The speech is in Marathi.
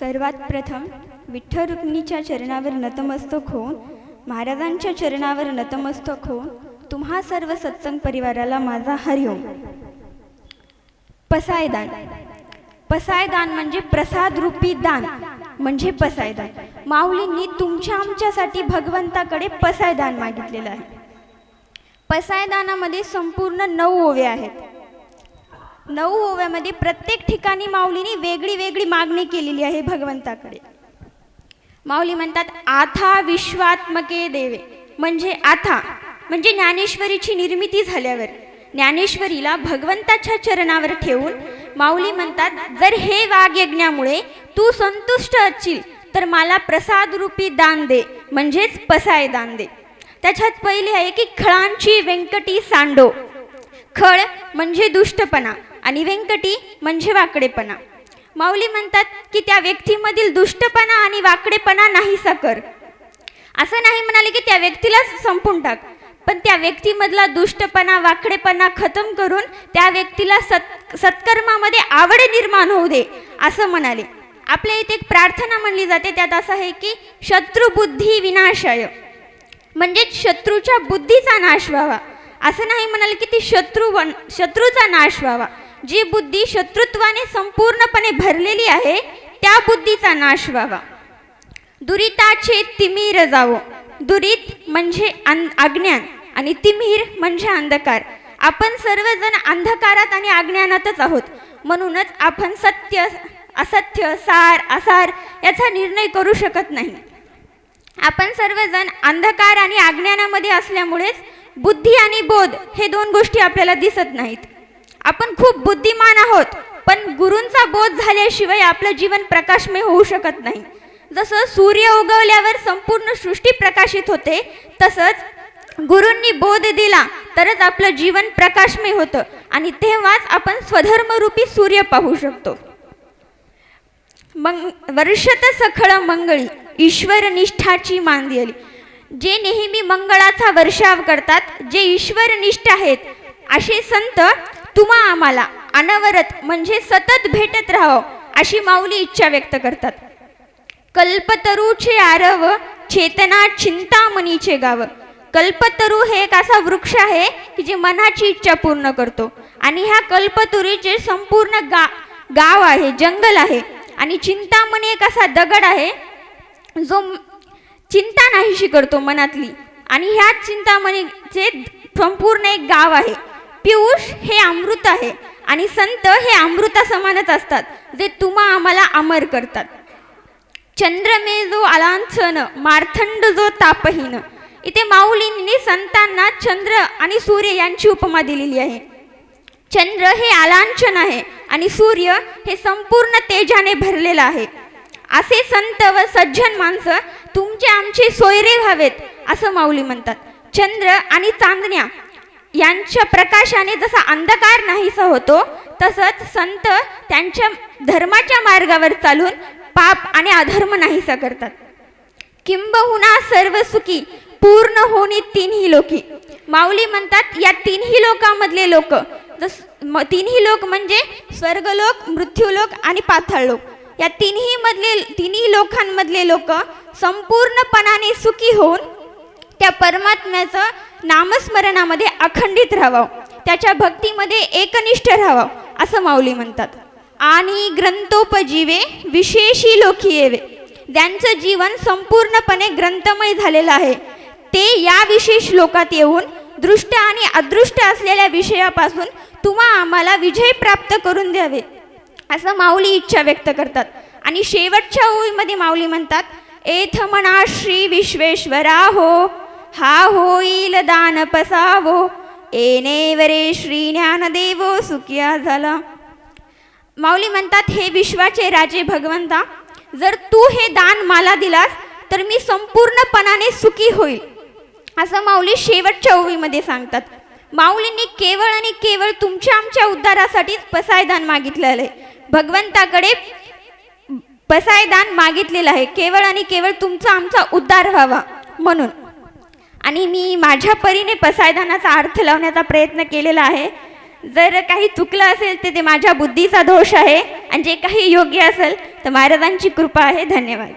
सर्वात प्रथम विठ्ठल रुक्मिणीच्या चरणावर नतमस्तक होऊन महाराजांच्या चरणावर नतमस्तक होऊन तुम्हा सर्व सत्संग परिवाराला माझा हरिओम. पसायदान. पसायदान म्हणजे प्रसाद रूपी दान. म्हणजे पसायदान. माऊलींनी तुमच्या आमच्यासाठी भगवंताकडे पसायदान मागितलेलं आहे. पसायदानामध्ये संपूर्ण नऊ ओव्या आहेत. नऊ ओव्यामध्ये प्रत्येक ठिकाणी माऊलीने वेगळी वेगळी मागणी केलेली आहे भगवंताकडे. माऊली म्हणतात आथा विश्वात्मके देवे. म्हणजे आथा म्हणजे ज्ञानेश्वरीची निर्मिती झाल्यावर. ज्ञानेश्वरीला भगवंताच्या चरणावर ठेवून माऊली म्हणतात जर हे वागयज्ञामुळे तू संतुष्ट असशील तर मला प्रसाद रूपी दान दे म्हणजेच पसाय दान दे. त्याच्यात पहिले आहे की खळांची व्यंकटी सांडो. खळ म्हणजे दुष्टपणा. आणि व्यंकटी म्हणजे वाकडेपणा. माऊली म्हणतात की त्या व्यक्तीमधील दुष्टपणा आणि वाकडेपणा नाहीसा कर. असं नाही म्हणाले की त्या व्यक्तीलाच संपून टाक पण त्या व्यक्तीमधला दुष्टपणा वाकडेपणा खतम करून त्या व्यक्तीला सत् सत्कर्मामध्ये आवड निर्माण होऊ दे असं म्हणाले. आपल्या इथे एक प्रार्थना म्हणली जाते त्यात असं आहे की शत्रुबुद्धी विनाशाय. म्हणजे शत्रूच्या बुद्धीचा नाश व्हावा. असं नाही म्हणाले की ती शत्रू वन शत्रूचा नाश व्हावा. जी बुद्धी शत्रुत्वाने संपूर्णपणे भरलेली आहे त्या बुद्धीचा नाश व्हावा. दुरिताचे तिमीर जावो. दुरित म्हणजे अज्ञान आणि तिमीर म्हणजे अंधकार. आपण सर्वजण अंधकारात आणि अज्ञानातच आहोत. म्हणूनच आपण सत्य असत्य सार असार याचा निर्णय करू शकत नाही. आपण सर्वजण अंधकार आणि अज्ञानामध्ये असल्यामुळेच बुद्धी आणि बोध हे दोन गोष्टी आपल्याला दिसत नाहीत. आपण खूप बुद्धिमान आहोत पण गुरूंचा बोध झाल्याशिवाय आपलं जीवन प्रकाशमय होऊ शकत नाही. जसं सूर्य उगवल्यावर संपूर्ण सृष्टी प्रकाशित होते तसंच गुरूंनी बोध दिला तरच आपलं जीवन प्रकाशमय होतं आणि तेव्हाच आपण स्वधर्मरूपी सूर्य पाहू शकतो. मंग वर्षत सखळ मंगळी ईश्वर निष्ठाची मांदियली. जे नेहमी मंगळाचा वर्षाव करतात जे ईश्वरनिष्ठ आहेत असे संत तुम्हा आम्हाला अनवरत म्हणजे सतत भेटत राहावं अशी माऊली इच्छा व्यक्त करतात. कल्पतरूचे आरव चेतना चिंतामणीचे गाव. कल्पतरू हे एक असा वृक्ष आहे की जे मनाची इच्छा पूर्ण करतो. आणि ह्या कल्पतरूचे संपूर्ण गा गाव आहे जंगल आहे. आणि चिंतामणी एक असा दगड आहे जो चिंता नाहीशी करतो मनातली. आणि ह्या चिंतामणीचे संपूर्ण एक गाव आहे. पियुष हे अमृत आहे आणि संत हे अमृता समानच असतात जे तुम्हा आम्हाला अमर करतात. चंद्रमे जो अलांछन मार्थंड जो तापहीन. इथे माऊलींनी संतांना चंद्र आणि सूर्य यांची उपमा दिलेली आहे. चंद्र हे आलांछन आहे आणि सूर्य हे संपूर्ण तेजाने भरलेलं आहे. असे संत व सज्जन माणसं तुमचे आमचे सोयरे व्हावेत असं माऊली म्हणतात. चंद्र आणि चांदण्या यांच्या प्रकाशाने जसा अंधकार नाहीसा होतो तसंच संत त्यांच्या धर्माच्या मार्गावर चालून पाप आणि अधर्म नाहीसा करतात. किंबहुना सर्व सुखी पूर्ण होणे तिन्ही लोकी. माऊली म्हणतात या तिन्ही लोकांमधले लोक जस तिन्ही लोक म्हणजे स्वर्गलोक मृत्यूलोक आणि पाताळलोक. या तिन्ही मधले तिन्ही लोकांमधले लोक संपूर्णपणाने सुखी होऊन त्या परमात्म्याचं नामस्मरणामध्ये अखंडित राहावं. त्याच्या भक्तीमध्ये एकनिष्ठ राहावं असं माऊली म्हणतात. आणि ग्रंथोपजीवे विशेषी लोकी येवे. ज्यांचं जीवन संपूर्णपणे ग्रंथमय झालेलं आहे. ते या विशेष लोकात येऊन दृष्ट आणि अदृष्ट असलेल्या विषयापासून तुम्हा आम्हाला विजय प्राप्त करून द्यावे असं माऊली इच्छा व्यक्त करतात. आणि शेवटच्या ओळीमध्ये माऊली म्हणतात एथ म्हणा श्री विश्वेश्वरा हो हा होईल दान पसावो. एनेवरे श्री ज्ञानदेव सुखिया झाला. माऊली म्हणतात हे विश्वाचे राजे भगवंता जर तू हे दान मला दिलास तर मी संपूर्णपणाने सुखी होईल. असं माऊली शेवटच्या ओळीमध्ये सांगतात. माऊलींनी केवळ आणि केवळ तुमच्या आमच्या उद्धारासाठीच पसायदान मागितलेलं आहे. भगवंताकडे पसायदान मागितलेलं आहे. केवळ आणि केवळ तुमचा आमचा उद्धार व्हावा म्हणून. आणि मी माझ्या परीने पसायदानाचा अर्थ लावण्याचा प्रयत्न केलेला आहे. जर काही चुकलं असेल तर ते माझ्या बुद्धीचा दोष आहे आणि जे काही योग्य असेल तर महाराजांची कृपा आहे. धन्यवाद.